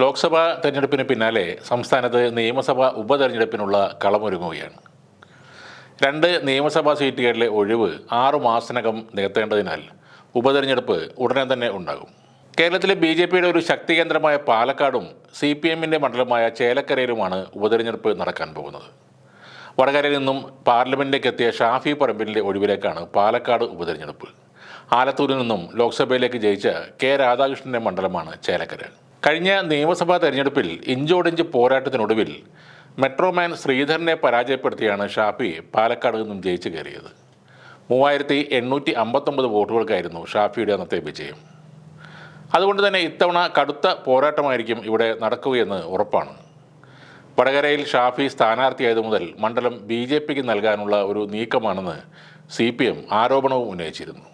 ലോക്സഭാ തെരഞ്ഞെടുപ്പിന് പിന്നാലെ സംസ്ഥാനത്ത് നിയമസഭാ ഉപതെരഞ്ഞെടുപ്പിനുള്ള കളമൊരുങ്ങുകയാണ്. രണ്ട് നിയമസഭാ സീറ്റുകളിലെ ഒഴിവ് ആറു മാസത്തിനകം നികത്തേണ്ടതിനാൽ ഉപതെരഞ്ഞെടുപ്പ് ഉടനെ തന്നെ ഉണ്ടാകും. കേരളത്തിലെ ബി ജെ പിയുടെ ഒരു ശക്തി കേന്ദ്രമായ പാലക്കാടും സി പി എമ്മിന്റെ മണ്ഡലമായ ചേലക്കരയിലുമാണ് ഉപതെരഞ്ഞെടുപ്പ് നടക്കാൻ പോകുന്നത്. വടകരയിൽ നിന്നും പാർലമെന്റിലേക്ക് എത്തിയ ഷാഫി പറമ്പിലിന്റെ ഒഴിവിലേക്കാണ് പാലക്കാട് ഉപതെരഞ്ഞെടുപ്പ്. ആലത്തൂരിൽ നിന്നും ലോക്സഭയിലേക്ക് ജയിച്ച കെ രാധാകൃഷ്ണന്റെ മണ്ഡലമാണ് ചേലക്കര. കഴിഞ്ഞ നിയമസഭാ തെരഞ്ഞെടുപ്പിൽ ഇഞ്ചോടിഞ്ച് പോരാട്ടത്തിനൊടുവിൽ മെട്രോമാൻ ശ്രീധരനെ പരാജയപ്പെടുത്തിയാണ് ഷാഫി പാലക്കാട് നിന്നും ജയിച്ചു കയറിയത്. മൂവായിരത്തി എണ്ണൂറ്റി അമ്പത്തൊമ്പത് വോട്ടുകൾക്കായിരുന്നു ഷാഫിയുടെ അന്നത്തെ വിജയം. അതുകൊണ്ട് തന്നെ ഇത്തവണ കടുത്ത പോരാട്ടമായിരിക്കും ഇവിടെ നടക്കുകയെന്ന് ഉറപ്പാണ്. വടകരയിൽ ഷാഫി സ്ഥാനാർത്ഥിയായത് മുതൽ മണ്ഡലം ബി ജെ പിക്ക് നൽകാനുള്ള ഒരു നീക്കമാണെന്ന് സി പി എം ആരോപണവും ഉന്നയിച്ചിരുന്നു.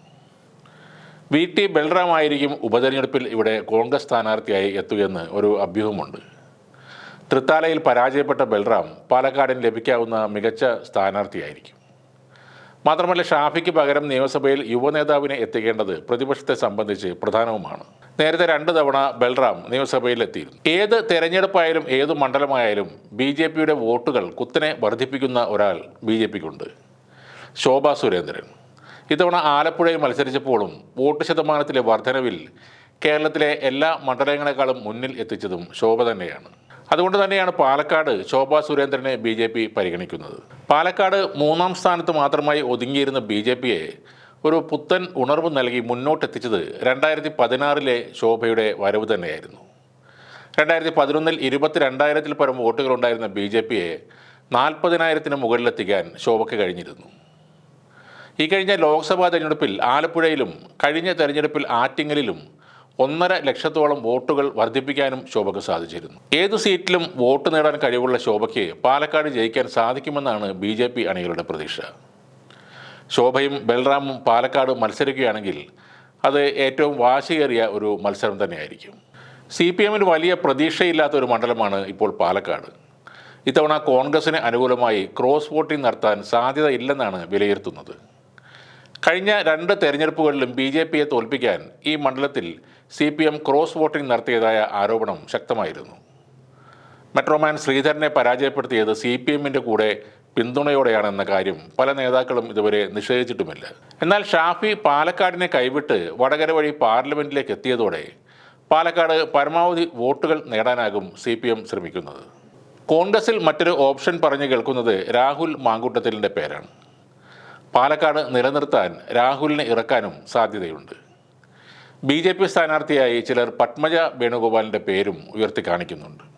വി ടി ബൽറാം ആയിരിക്കും ഉപതെരഞ്ഞെടുപ്പിൽ ഇവിടെ കോൺഗ്രസ് സ്ഥാനാർത്ഥിയായി എത്തുകയെന്ന് ഒരു അഭ്യൂഹമുണ്ട്. തൃത്താലയിൽ പരാജയപ്പെട്ട ബൽറാം പാലക്കാടിന് ലഭിക്കാവുന്ന മികച്ച സ്ഥാനാർത്ഥിയായിരിക്കും. മാത്രമല്ല ഷാഫിക്ക് പകരം നിയമസഭയിൽ യുവനേതാവിനെ എത്തിക്കേണ്ടത് പ്രതിപക്ഷത്തെ സംബന്ധിച്ച് പ്രധാനവുമാണ്. നേരത്തെ രണ്ട് തവണ ബൽറാം നിയമസഭയിൽ എത്തിയിരുന്നു. ഏത് തെരഞ്ഞെടുപ്പായാലും ഏത് മണ്ഡലമായാലും ബി ജെ പിയുടെ വോട്ടുകൾ കുത്തനെ വർദ്ധിപ്പിക്കുന്ന ഒരാൾ ബി ജെ പിക്കുണ്ട്. ശോഭാ സുരേന്ദ്രൻ. ഇത്തവണ ആലപ്പുഴയിൽ മത്സരിച്ചപ്പോഴും വോട്ട് ശതമാനത്തിലെ വർധനവിൽ കേരളത്തിലെ എല്ലാ മണ്ഡലങ്ങളെക്കാളും മുന്നിൽ എത്തിച്ചതും ശോഭ തന്നെയാണ്. അതുകൊണ്ട് തന്നെയാണ് പാലക്കാട് ശോഭ സുരേന്ദ്രനെ ബി ജെ പി പരിഗണിക്കുന്നത്. പാലക്കാട് മൂന്നാം സ്ഥാനത്ത് മാത്രമായി ഒതുങ്ങിയിരുന്ന ബി ജെ പിയെ ഒരു പുത്തൻ ഉണർവ് നൽകി മുന്നോട്ടെത്തിച്ചത് രണ്ടായിരത്തി പതിനാറിലെ ശോഭയുടെ വരവ് തന്നെയായിരുന്നു. രണ്ടായിരത്തി പതിനൊന്നിൽ ഇരുപത്തിരണ്ടായിരത്തിൽ പരം വോട്ടുകളുണ്ടായിരുന്ന ബി ജെ പിയെ നാൽപ്പതിനായിരത്തിന് മുകളിലെത്തിക്കാൻ ശോഭയ്ക്ക് കഴിഞ്ഞിരുന്നു. ഈ കഴിഞ്ഞ ലോക്സഭാ തെരഞ്ഞെടുപ്പിൽ ആലപ്പുഴയിലും കഴിഞ്ഞ തെരഞ്ഞെടുപ്പിൽ ആറ്റിങ്ങലിലും ഒന്നര ലക്ഷത്തോളം വോട്ടുകൾ വർദ്ധിപ്പിക്കാനും ശോഭയ്ക്ക് സാധിച്ചിരുന്നു. ഏത് സീറ്റിലും വോട്ട് നേടാൻ കഴിവുള്ള ശോഭയ്ക്ക് പാലക്കാട് ജയിക്കാൻ സാധിക്കുമെന്നാണ് ബി ജെ പി അണികളുടെ പ്രതീക്ഷ. ശോഭയും ബൽറാമും പാലക്കാട് മത്സരിക്കുകയാണെങ്കിൽ അത് ഏറ്റവും വാശിയേറിയ ഒരു മത്സരം തന്നെയായിരിക്കും. സി പി എമ്മിന് വലിയ പ്രതീക്ഷയില്ലാത്ത ഒരു മണ്ഡലമാണ് ഇപ്പോൾ പാലക്കാട്. ഇത്തവണ കോൺഗ്രസിന് അനുകൂലമായി ക്രോസ് വോട്ടിംഗ് നടത്താൻ സാധ്യതയില്ലെന്നാണ് വിലയിരുത്തുന്നത്. കഴിഞ്ഞ രണ്ട് തെരഞ്ഞെടുപ്പുകളിലും ബി ജെ പിയെ തോൽപ്പിക്കാൻ ഈ മണ്ഡലത്തിൽ C P M cross voting നടത്തിയതായ ആരോപണം ശക്തമായിരുന്നു. മെട്രോമാൻ ശ്രീധരനെ പരാജയപ്പെടുത്തിയത് സി പി എമ്മിന്റെ കൂടെ പിന്തുണയോടെയാണെന്ന കാര്യം പല നേതാക്കളും ഇതുവരെ നിഷേധിച്ചിട്ടുമില്ല. എന്നാൽ ഷാഫി പാലക്കാടിനെ കൈവിട്ട് വടകര വഴി പാർലമെന്റിലേക്ക് എത്തിയതോടെ പാലക്കാട് പരമാവധി വോട്ടുകൾ നേടാനാകും സി പി എം ശ്രമിക്കുന്നത്. കോൺഗ്രസിൽ മറ്റൊരു ഓപ്ഷൻ പറഞ്ഞു കേൾക്കുന്നത് രാഹുൽ മാങ്കൂട്ടത്തിലിന്റെ പേരാണ്. പാലക്കാട് നിലനിർത്താൻ രാഹുലിനെ ഇറക്കാനും സാധ്യതയുണ്ട്. ബി ജെ പി സ്ഥാനാർത്ഥിയായി ചിലർ പത്മജ വേണുഗോപാലിന്റെ പേരും ഉയർത്തി കാണിക്കുന്നുണ്ട്.